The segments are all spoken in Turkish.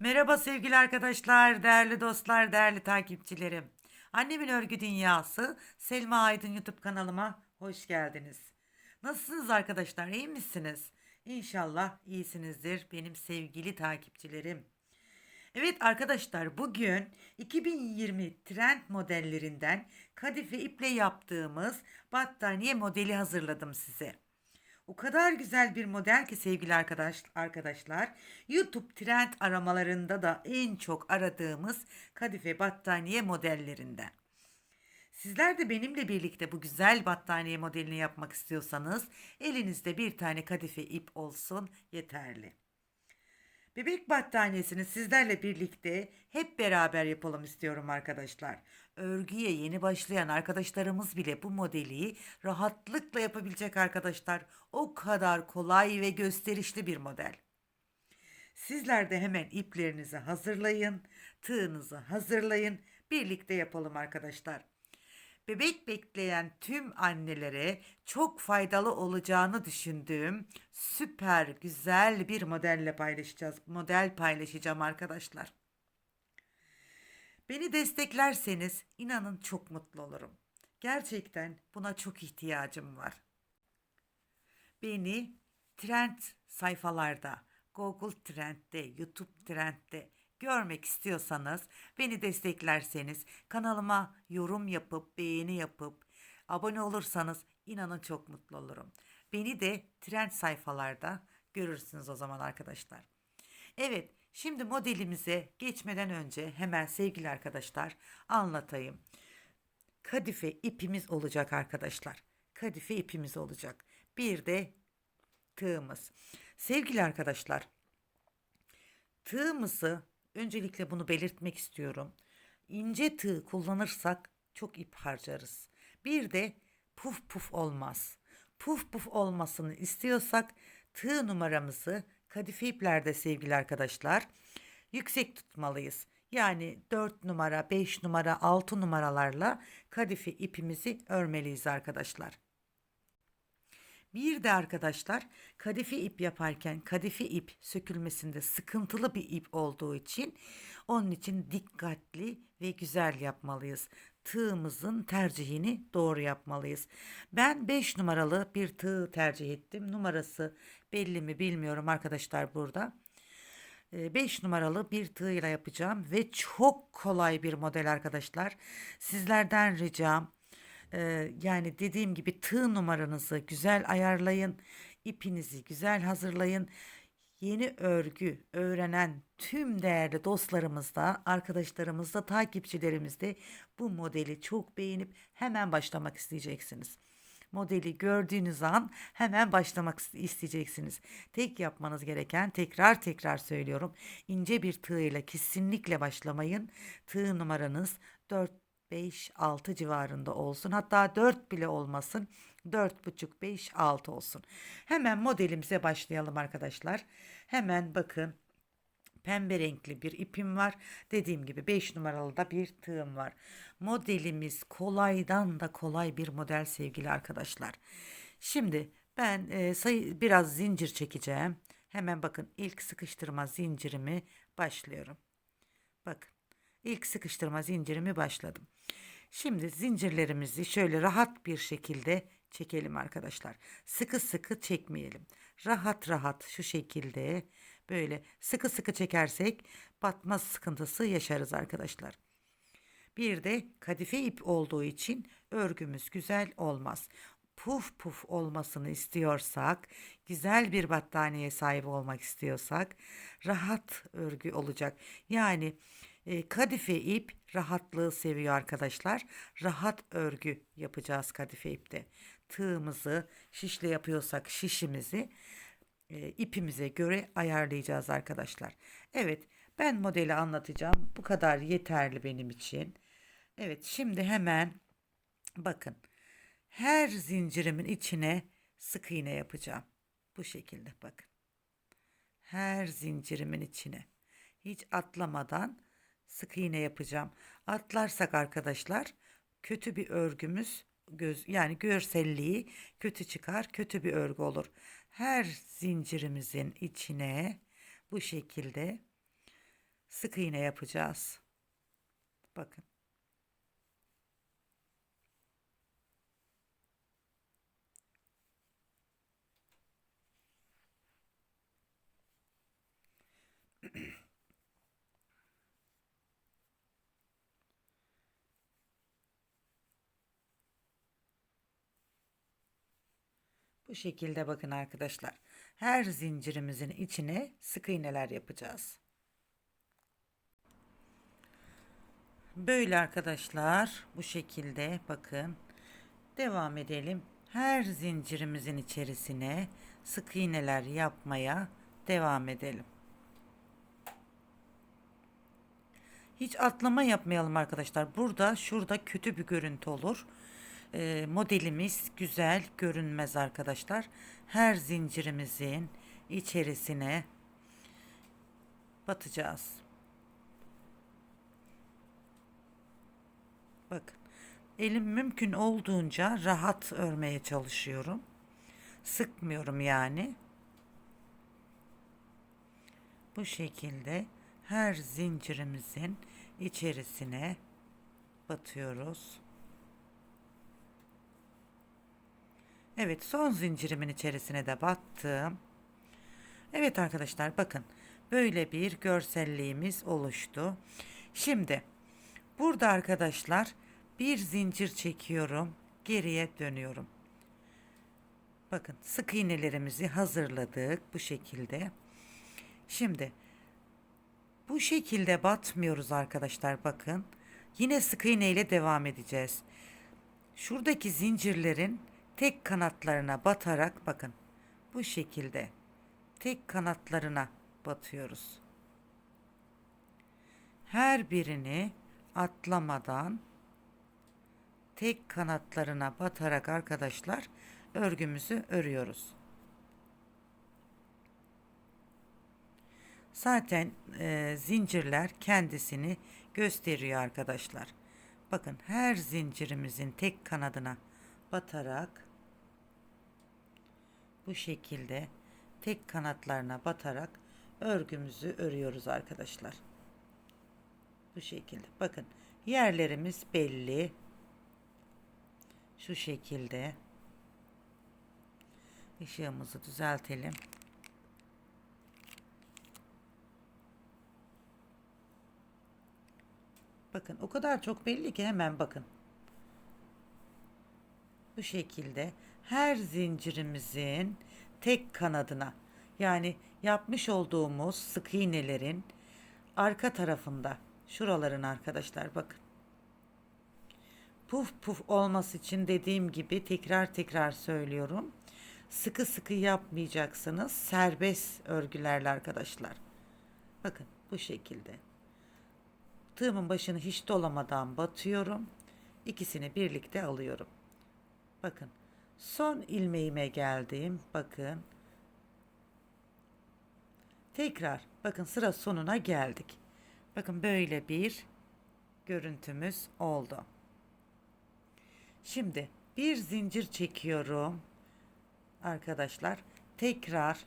Merhaba sevgili arkadaşlar, değerli dostlar, değerli takipçilerim. Annemin Örgü Dünyası Selma Aydın YouTube kanalıma hoş geldiniz. Nasılsınız arkadaşlar, iyi misiniz? İnşallah iyisinizdir benim sevgili takipçilerim. Evet arkadaşlar bugün 2020 trend modellerinden kadife iple yaptığımız battaniye modeli hazırladım size. O kadar güzel bir model ki sevgili arkadaş, arkadaşlar. YouTube trend aramalarında da en çok aradığımız kadife battaniye modellerinden. Sizler de benimle birlikte bu güzel battaniye modelini yapmak istiyorsanız elinizde bir tane kadife ip olsun yeterli. Bebek battaniyesini sizlerle birlikte hep beraber yapalım istiyorum arkadaşlar. Örgüye yeni başlayan arkadaşlarımız bile bu modeli rahatlıkla yapabilecek arkadaşlar. O kadar kolay ve gösterişli bir model. Sizler de hemen iplerinizi hazırlayın, tığınızı hazırlayın. Birlikte yapalım arkadaşlar. Bebek bekleyen tüm annelere çok faydalı olacağını düşündüğüm süper güzel bir modelle paylaşacağız. Model paylaşacağım arkadaşlar. Beni desteklerseniz inanın çok mutlu olurum. Gerçekten buna çok ihtiyacım var. Beni trend sayfalarda, Google Trend'de, YouTube Trend'de görmek istiyorsanız, beni desteklerseniz, kanalıma yorum yapıp, beğeni yapıp, abone olursanız inanın çok mutlu olurum. Beni de trend sayfalarda görürsünüz o zaman arkadaşlar. Evet, şimdi modelimize geçmeden önce hemen sevgili arkadaşlar anlatayım. Kadife ipimiz olacak arkadaşlar. Kadife ipimiz olacak. Bir de tığımız. Sevgili arkadaşlar, tığımızı öncelikle bunu belirtmek istiyorum. İnce tığ kullanırsak çok ip harcarız. Bir de puf puf olmaz. Puf puf olmasını istiyorsak tığ numaramızı kadife iplerde sevgili arkadaşlar yüksek tutmalıyız. Yani 4 numara, 5 numara, 6 numaralarla kadife ipimizi örmeliyiz arkadaşlar. Bir de arkadaşlar kadife ip yaparken kadife ip sökülmesinde sıkıntılı bir ip olduğu için onun için dikkatli ve güzel yapmalıyız. Tığımızın tercihini doğru yapmalıyız. Ben 5 numaralı bir tığ tercih ettim. Numarası belli mi bilmiyorum arkadaşlar burada. 5 numaralı bir tığ ile yapacağım ve çok kolay bir model arkadaşlar. Sizlerden ricam ee, yani dediğim gibi tığ numaranızı güzel ayarlayın. ipinizi güzel hazırlayın. Yeni örgü öğrenen tüm değerli dostlarımız da, arkadaşlarımız da, takipçilerimiz de bu modeli çok beğenip hemen başlamak isteyeceksiniz. Modeli gördüğünüz an hemen başlamak isteyeceksiniz. Tek yapmanız gereken tekrar tekrar söylüyorum. ince bir tığ ile kesinlikle başlamayın. Tığ numaranız 4 5, 6 civarında olsun. Hatta 4 bile olmasın. 4,5, 5, 6 olsun. Hemen modelimize başlayalım arkadaşlar. Hemen bakın pembe renkli bir ipim var. Dediğim gibi 5 numaralı da bir tığım var. Modelimiz kolaydan da kolay bir model sevgili arkadaşlar. Şimdi ben e, sayı biraz zincir çekeceğim. Hemen bakın ilk sıkıştırma zincirimi başlıyorum. Bakın ilk sıkıştırma zincirimi başladım. Şimdi zincirlerimizi şöyle rahat bir şekilde çekelim arkadaşlar. Sıkı sıkı çekmeyelim. Rahat rahat şu şekilde böyle sıkı sıkı çekersek batma sıkıntısı yaşarız arkadaşlar. Bir de kadife ip olduğu için örgümüz güzel olmaz. Puf puf olmasını istiyorsak, güzel bir battaniye sahibi olmak istiyorsak rahat örgü olacak. Yani e, kadife ip rahatlığı seviyor arkadaşlar. Rahat örgü yapacağız kadife ipte. Tığımızı şişle yapıyorsak şişimizi e, ipimize göre ayarlayacağız arkadaşlar. Evet ben modeli anlatacağım. Bu kadar yeterli benim için. Evet şimdi hemen bakın. Her zincirimin içine sık iğne yapacağım. Bu şekilde bakın. Her zincirimin içine hiç atlamadan sık iğne yapacağım. Atlarsak arkadaşlar kötü bir örgümüz göz yani görselliği kötü çıkar, kötü bir örgü olur. Her zincirimizin içine bu şekilde sık iğne yapacağız. Bakın. Bu şekilde bakın arkadaşlar. Her zincirimizin içine sık iğneler yapacağız. Böyle arkadaşlar bu şekilde bakın. Devam edelim. Her zincirimizin içerisine sık iğneler yapmaya devam edelim. Hiç atlama yapmayalım arkadaşlar. Burada şurada kötü bir görüntü olur. Ee, modelimiz güzel görünmez arkadaşlar. Her zincirimizin içerisine batacağız. Bakın. Elim mümkün olduğunca rahat örmeye çalışıyorum. Sıkmıyorum yani. Bu şekilde her zincirimizin içerisine batıyoruz. Evet son zincirimin içerisine de battım. Evet arkadaşlar bakın böyle bir görselliğimiz oluştu. Şimdi burada arkadaşlar bir zincir çekiyorum geriye dönüyorum. Bakın sık iğnelerimizi hazırladık bu şekilde. Şimdi bu şekilde batmıyoruz arkadaşlar bakın. Yine sık iğne ile devam edeceğiz. Şuradaki zincirlerin tek kanatlarına batarak bakın bu şekilde tek kanatlarına batıyoruz. Her birini atlamadan tek kanatlarına batarak arkadaşlar örgümüzü örüyoruz. Zaten e, zincirler kendisini gösteriyor arkadaşlar. Bakın her zincirimizin tek kanadına batarak bu şekilde tek kanatlarına batarak örgümüzü örüyoruz arkadaşlar. Bu şekilde. Bakın yerlerimiz belli. Şu şekilde. Işığımızı düzeltelim. Bakın o kadar çok belli ki hemen bakın. Bu şekilde her zincirimizin tek kanadına yani yapmış olduğumuz sık iğnelerin arka tarafında şuraların arkadaşlar bakın. Puf puf olması için dediğim gibi tekrar tekrar söylüyorum. Sıkı sıkı yapmayacaksınız. Serbest örgülerle arkadaşlar. Bakın bu şekilde. Tığımın başını hiç dolamadan batıyorum. İkisini birlikte alıyorum. Bakın son ilmeğime geldim. Bakın. Tekrar bakın sıra sonuna geldik. Bakın böyle bir görüntümüz oldu. Şimdi bir zincir çekiyorum. Arkadaşlar tekrar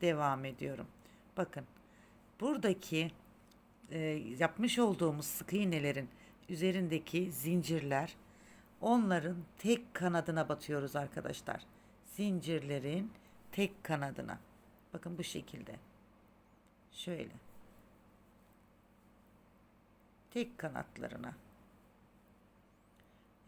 devam ediyorum. Bakın buradaki e, yapmış olduğumuz sık iğnelerin üzerindeki zincirler onların tek kanadına batıyoruz arkadaşlar. Zincirlerin tek kanadına. Bakın bu şekilde. Şöyle. Tek kanatlarına.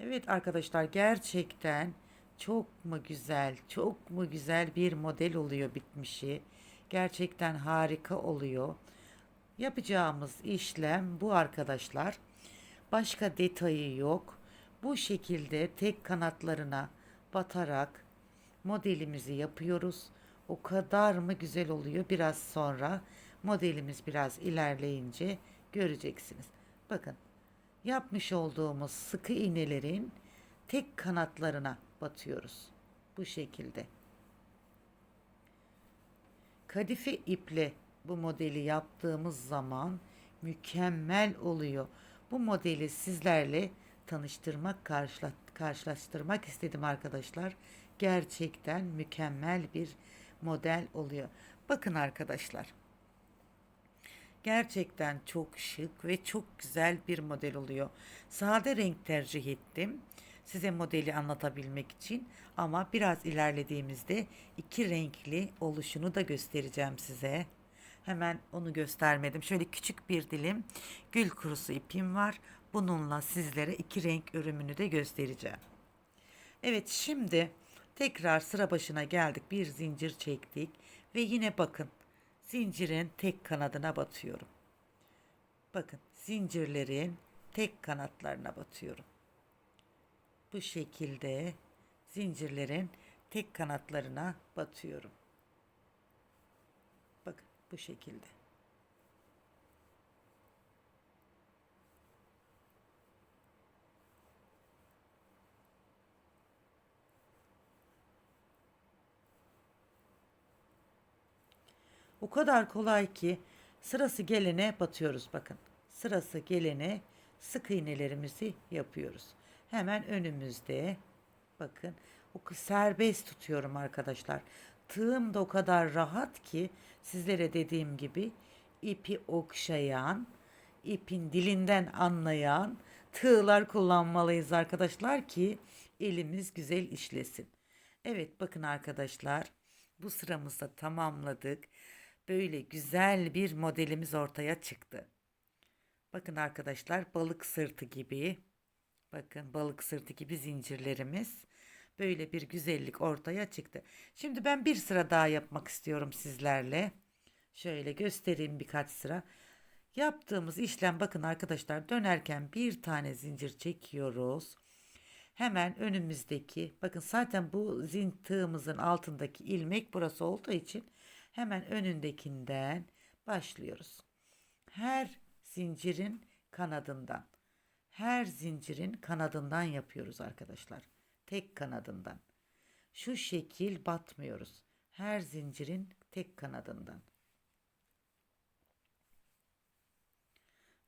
Evet arkadaşlar gerçekten çok mu güzel, çok mu güzel bir model oluyor bitmişi. Gerçekten harika oluyor. Yapacağımız işlem bu arkadaşlar. Başka detayı yok. Bu şekilde tek kanatlarına batarak modelimizi yapıyoruz. O kadar mı güzel oluyor biraz sonra modelimiz biraz ilerleyince göreceksiniz. Bakın yapmış olduğumuz sıkı iğnelerin tek kanatlarına batıyoruz. Bu şekilde. Kadife iple bu modeli yaptığımız zaman mükemmel oluyor. Bu modeli sizlerle tanıştırmak, karşıla, karşılaştırmak istedim arkadaşlar. Gerçekten mükemmel bir model oluyor. Bakın arkadaşlar. Gerçekten çok şık ve çok güzel bir model oluyor. Sade renk tercih ettim. Size modeli anlatabilmek için ama biraz ilerlediğimizde iki renkli oluşunu da göstereceğim size. Hemen onu göstermedim. Şöyle küçük bir dilim gül kurusu ipim var. Bununla sizlere iki renk örümünü de göstereceğim. Evet şimdi tekrar sıra başına geldik. Bir zincir çektik ve yine bakın zincirin tek kanadına batıyorum. Bakın zincirlerin tek kanatlarına batıyorum. Bu şekilde zincirlerin tek kanatlarına batıyorum. Bakın bu şekilde. Kadar kolay ki sırası gelene batıyoruz bakın. Sırası gelene sık iğnelerimizi yapıyoruz. Hemen önümüzde bakın o serbest tutuyorum arkadaşlar. Tığım da o kadar rahat ki sizlere dediğim gibi ipi okşayan, ipin dilinden anlayan tığlar kullanmalıyız arkadaşlar ki elimiz güzel işlesin. Evet bakın arkadaşlar bu sıramızda tamamladık. Böyle güzel bir modelimiz ortaya çıktı. Bakın arkadaşlar balık sırtı gibi. Bakın balık sırtı gibi zincirlerimiz. Böyle bir güzellik ortaya çıktı. Şimdi ben bir sıra daha yapmak istiyorum sizlerle. Şöyle göstereyim birkaç sıra. Yaptığımız işlem bakın arkadaşlar dönerken bir tane zincir çekiyoruz. Hemen önümüzdeki bakın zaten bu zin tığımızın altındaki ilmek burası olduğu için hemen önündekinden başlıyoruz. Her zincirin kanadından her zincirin kanadından yapıyoruz arkadaşlar. Tek kanadından. Şu şekil batmıyoruz. Her zincirin tek kanadından.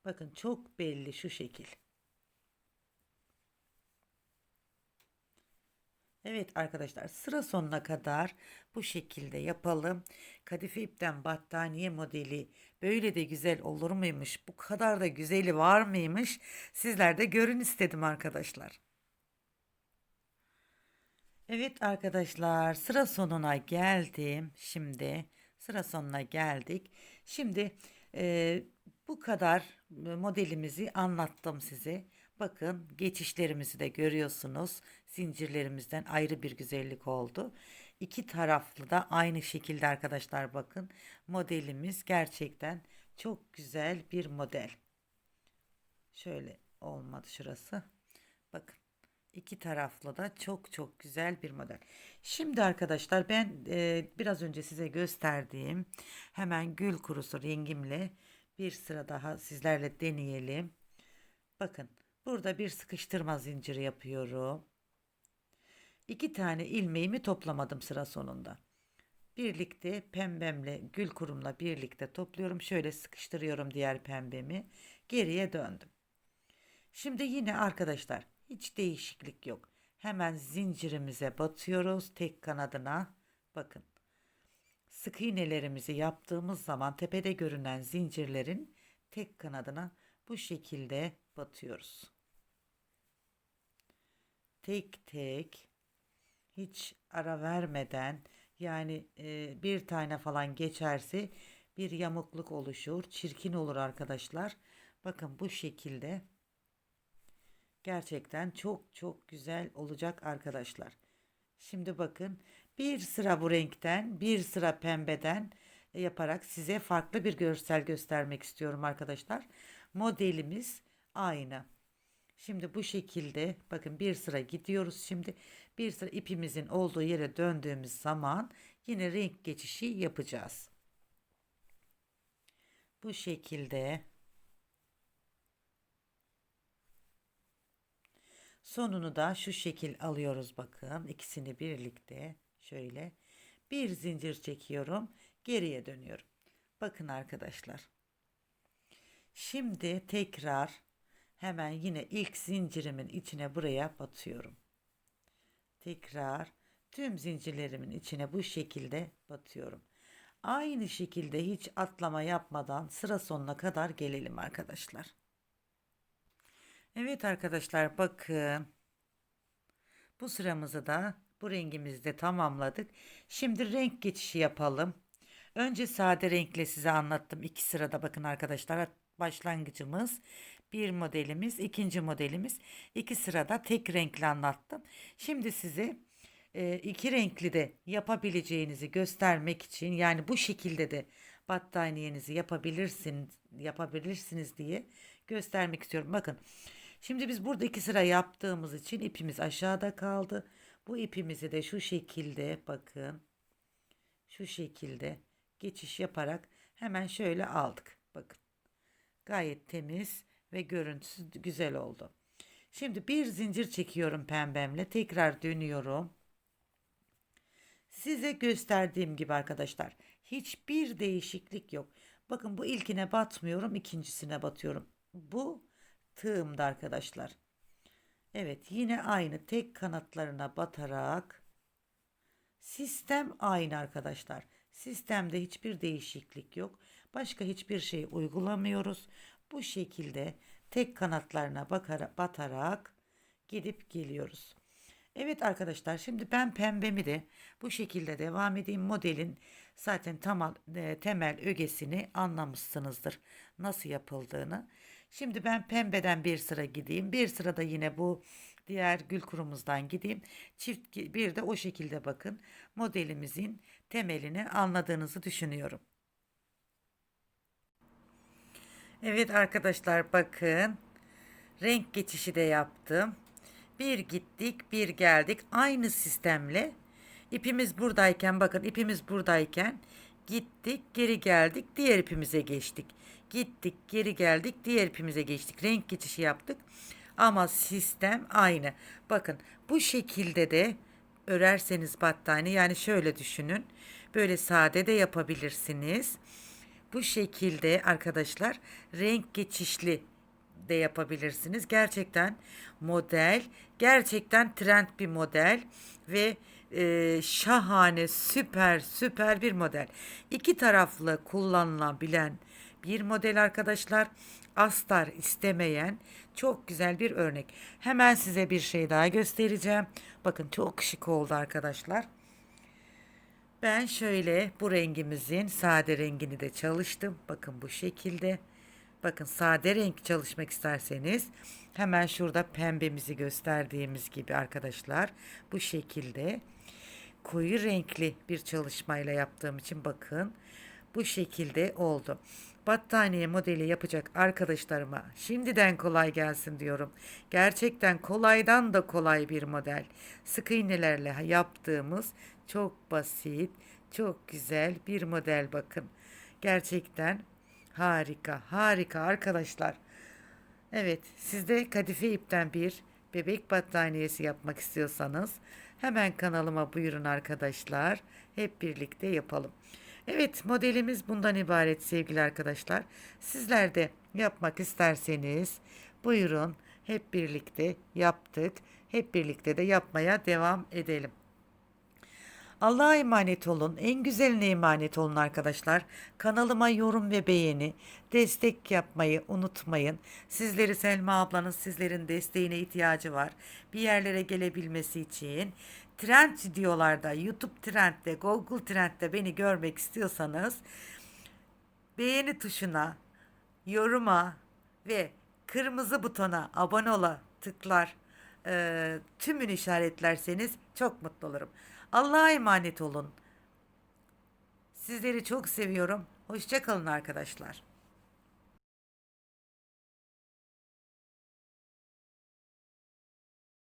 Bakın çok belli şu şekil. Evet arkadaşlar sıra sonuna kadar bu şekilde yapalım. Kadife ipten battaniye modeli böyle de güzel olur muymuş? Bu kadar da güzeli var mıymış? Sizler de görün istedim arkadaşlar. Evet arkadaşlar sıra sonuna geldim. Şimdi sıra sonuna geldik. Şimdi e, bu kadar modelimizi anlattım size. Bakın geçişlerimizi de görüyorsunuz. Zincirlerimizden ayrı bir güzellik oldu. İki taraflı da aynı şekilde arkadaşlar bakın. Modelimiz gerçekten çok güzel bir model. Şöyle olmadı şurası. Bakın iki taraflı da çok çok güzel bir model. Şimdi arkadaşlar ben e, biraz önce size gösterdiğim hemen gül kurusu rengimle bir sıra daha sizlerle deneyelim. Bakın burada bir sıkıştırma zinciri yapıyorum. İki tane ilmeğimi toplamadım sıra sonunda. Birlikte pembemle gül kurumla birlikte topluyorum. Şöyle sıkıştırıyorum diğer pembemi. Geriye döndüm. Şimdi yine arkadaşlar hiç değişiklik yok. Hemen zincirimize batıyoruz tek kanadına. Bakın. Sık iğnelerimizi yaptığımız zaman tepede görünen zincirlerin tek kanadına bu şekilde batıyoruz. Tek tek hiç ara vermeden yani e, bir tane falan geçerse bir yamukluk oluşur. Çirkin olur arkadaşlar. Bakın bu şekilde gerçekten çok çok güzel olacak arkadaşlar. Şimdi bakın bir sıra bu renkten bir sıra pembeden yaparak size farklı bir görsel göstermek istiyorum arkadaşlar. Modelimiz aynı. Şimdi bu şekilde bakın bir sıra gidiyoruz. Şimdi bir sıra ipimizin olduğu yere döndüğümüz zaman yine renk geçişi yapacağız. Bu şekilde sonunu da şu şekil alıyoruz bakın ikisini birlikte şöyle bir zincir çekiyorum geriye dönüyorum. Bakın arkadaşlar. Şimdi tekrar hemen yine ilk zincirimin içine buraya batıyorum. Tekrar tüm zincirlerimin içine bu şekilde batıyorum. Aynı şekilde hiç atlama yapmadan sıra sonuna kadar gelelim arkadaşlar. Evet arkadaşlar bakın. Bu sıramızı da bu rengimizi de tamamladık. Şimdi renk geçişi yapalım. Önce sade renkle size anlattım. iki sırada bakın arkadaşlar. Başlangıcımız bir modelimiz, ikinci modelimiz. iki sırada tek renkli anlattım. Şimdi size e, iki renkli de yapabileceğinizi göstermek için yani bu şekilde de battaniyenizi yapabilirsiniz yapabilirsiniz diye göstermek istiyorum. Bakın şimdi biz burada iki sıra yaptığımız için ipimiz aşağıda kaldı. Bu ipimizi de şu şekilde bakın şu şekilde geçiş yaparak hemen şöyle aldık. Bakın gayet temiz ve görüntüsü güzel oldu. Şimdi bir zincir çekiyorum pembemle tekrar dönüyorum. Size gösterdiğim gibi arkadaşlar hiçbir değişiklik yok. Bakın bu ilkine batmıyorum ikincisine batıyorum. Bu tığımda arkadaşlar. Evet yine aynı tek kanatlarına batarak sistem aynı arkadaşlar. Sistemde hiçbir değişiklik yok. Başka hiçbir şey uygulamıyoruz. Bu şekilde tek kanatlarına bakara, batarak gidip geliyoruz. Evet arkadaşlar şimdi ben pembemi de bu şekilde devam edeyim. Modelin zaten tam, e, temel ögesini anlamışsınızdır. Nasıl yapıldığını. Şimdi ben pembeden bir sıra gideyim. Bir sırada yine bu diğer gül kurumuzdan gideyim. Çift bir de o şekilde bakın. Modelimizin temelini anladığınızı düşünüyorum. Evet arkadaşlar bakın. Renk geçişi de yaptım. Bir gittik, bir geldik. Aynı sistemle ipimiz buradayken bakın ipimiz buradayken gittik, geri geldik, diğer ipimize geçtik. Gittik, geri geldik, diğer ipimize geçtik. Renk geçişi yaptık. Ama sistem aynı. Bakın bu şekilde de örerseniz battaniye yani şöyle düşünün. Böyle sade de yapabilirsiniz. Bu şekilde arkadaşlar renk geçişli de yapabilirsiniz. Gerçekten model, gerçekten trend bir model ve e, şahane, süper, süper bir model. İki taraflı kullanılabilen bir model arkadaşlar. Astar istemeyen çok güzel bir örnek. Hemen size bir şey daha göstereceğim. Bakın çok şık oldu arkadaşlar. Ben şöyle bu rengimizin sade rengini de çalıştım. Bakın bu şekilde. Bakın sade renk çalışmak isterseniz hemen şurada pembemizi gösterdiğimiz gibi arkadaşlar bu şekilde koyu renkli bir çalışmayla yaptığım için bakın bu şekilde oldu. Battaniye modeli yapacak arkadaşlarıma şimdiden kolay gelsin diyorum. Gerçekten kolaydan da kolay bir model. Sık iğnelerle yaptığımız çok basit, çok güzel bir model bakın. Gerçekten harika, harika arkadaşlar. Evet, siz de kadife ipten bir bebek battaniyesi yapmak istiyorsanız hemen kanalıma buyurun arkadaşlar. Hep birlikte yapalım. Evet modelimiz bundan ibaret sevgili arkadaşlar. Sizler de yapmak isterseniz buyurun hep birlikte yaptık. Hep birlikte de yapmaya devam edelim. Allah'a emanet olun. En güzeline emanet olun arkadaşlar. Kanalıma yorum ve beğeni, destek yapmayı unutmayın. Sizleri Selma ablanın sizlerin desteğine ihtiyacı var. Bir yerlere gelebilmesi için. Trend diyorlarda, YouTube Trend'de, Google Trend'de beni görmek istiyorsanız beğeni tuşuna, yoruma ve kırmızı butona abone ola tıklar e, tümünü işaretlerseniz çok mutlu olurum. Allah'a emanet olun. Sizleri çok seviyorum. Hoşçakalın arkadaşlar.